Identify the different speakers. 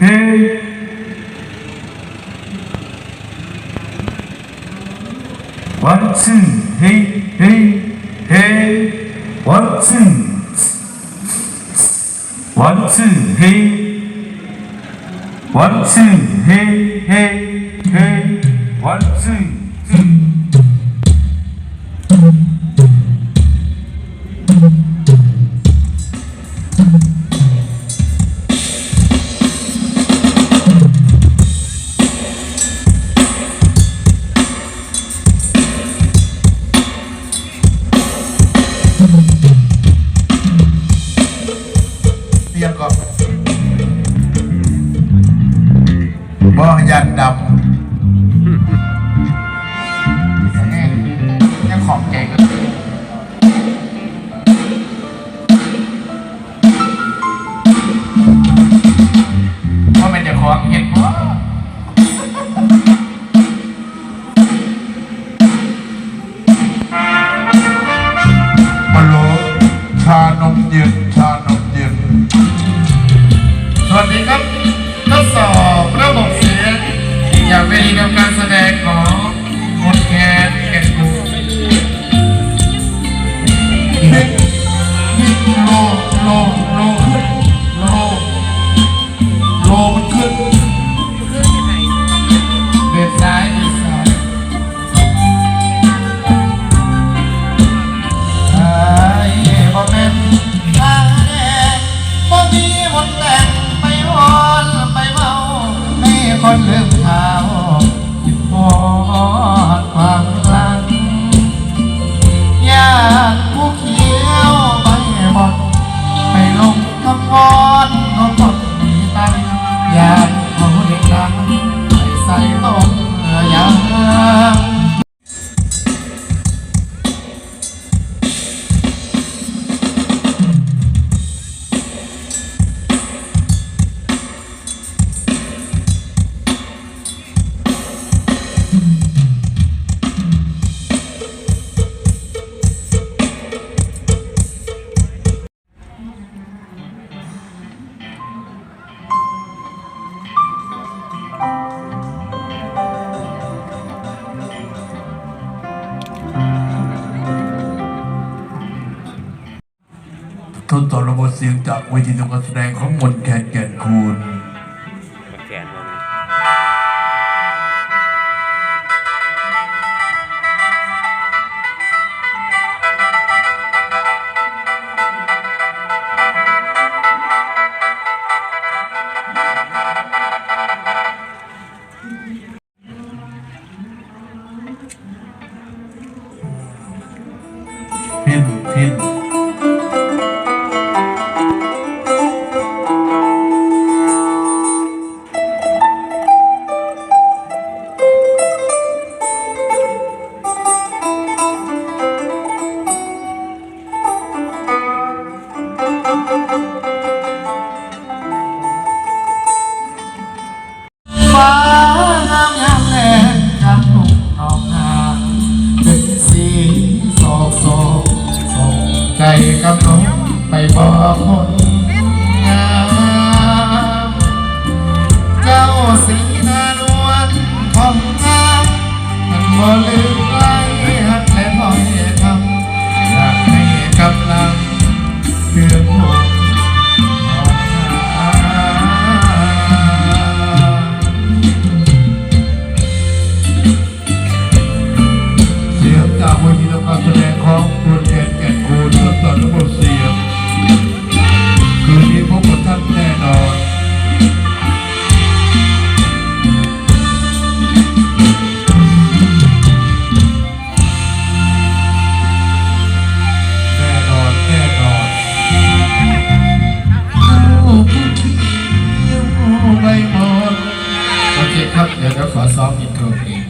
Speaker 1: এই one two hey hey hey one two one two hey one two
Speaker 2: hey hey hey one two บ่ยันดำแห้งยังของเก่งว่ามันจะของเห็นบ่
Speaker 3: มาโลชานมเย็นชานมเย็น
Speaker 2: สวัสดีครับทด เวทีทำการแสดงของมนแคนแก่น
Speaker 3: กู ทดสอบระบบเสียงจากเวทีการแสดงของมนแคนแก่นคูณ
Speaker 4: กโศกโศ
Speaker 3: กใจกำ
Speaker 2: ลงไปบอกคน ครับ เดี๋ยวเราขอซ้อมอินโทรเพลง